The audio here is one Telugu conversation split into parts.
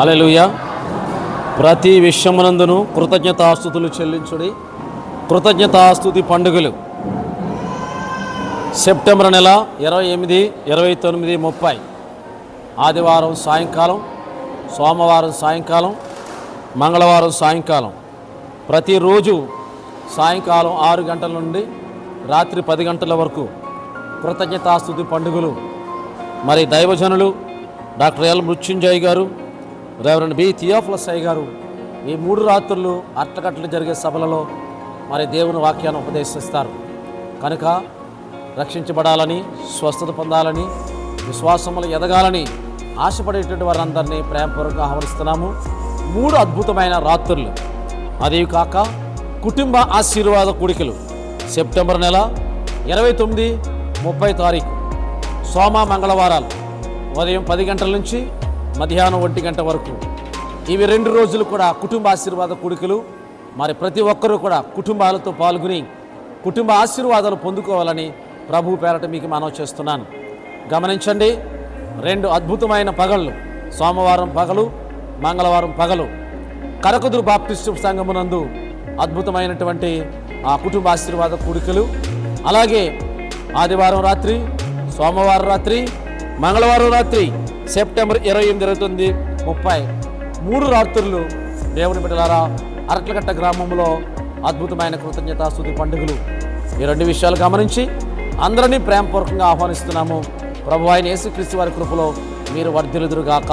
అలెలుయ. ప్రతి విషయమునందును కృతజ్ఞతాస్తుతులు చెల్లించుడి. కృతజ్ఞతాస్తుతి పండుగలు. సెప్టెంబర్ నెల ఇరవై ఎనిమిది ఇరవై తొమ్మిది ముప్పై. ఆదివారం సాయంకాలం సోమవారం సాయంకాలం మంగళవారం సాయంకాలం. ప్రతిరోజు సాయంకాలం ఆరు గంటల నుండి రాత్రి పది గంటల వరకు కృతజ్ఞతాస్తుతి పండుగలు. మరి దైవజనులు డాక్టర్ ఎల్ మృత్యుంజయ్ గారు రెవరెండ్ బి థియోఫ్లస్ సై గారు ఈ మూడు రాత్రులు అట్టకట్లు జరిగే సభలలో మరి దేవుని వాక్యాన్ని ఉపదేశిస్తారు. కనుక రక్షించబడాలని స్వస్థత పొందాలని విశ్వాసములు ఎదగాలని ఆశపడేటువంటి వారందరినీ ప్రేమపూర్వక ఆహ్వానిస్తున్నాము. మూడు అద్భుతమైన రాత్రులు. అదే కాక కుటుంబ ఆశీర్వాద కూడికలు. సెప్టెంబర్ నెల ఇరవై తొమ్మిది ముప్పై తారీఖు. సోమ మంగళవారాలు. ఉదయం పది గంటల నుంచి మధ్యాహ్నం ఒంటి గంట వరకు. ఇవి రెండు రోజులు కూడా కుటుంబ ఆశీర్వాద కొడుకులు. మరి ప్రతి ఒక్కరూ కూడా కుటుంబాలతో పాల్గొని కుటుంబ ఆశీర్వాదాలు పొందుకోవాలని ప్రభు పేరట మీకు మనవి చేస్తున్నాను. గమనించండి రెండు అద్భుతమైన పగళ్ళు సోమవారం పగలు మంగళవారం పగలు. కరకుదురు బాప్టిస్టు సంఘమునందు అద్భుతమైనటువంటి ఆ కుటుంబ ఆశీర్వాద కూడికలు. అలాగే ఆదివారం రాత్రి సోమవారం రాత్రి మంగళవారం రాత్రి సెప్టెంబర్ ఇరవై ఎనిమిది జరుగుతుంది. తొమ్మిది ముప్పై మూడు రాత్రులు. దేవుని బిడ్డలారా అరట్లగట్ట గ్రామంలో అద్భుతమైన కృతజ్ఞతాస్తుతి పండుగలు. ఈ రెండు విషయాలు గమనించి అందరినీ ప్రేమపూర్వకంగా ఆహ్వానిస్తున్నాము. ప్రభు ఆయన యేసుక్రీస్తు వారి కృపలో మీరు వర్ధిలుదురుగాక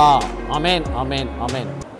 అమేన్ అమేన్ అమేన్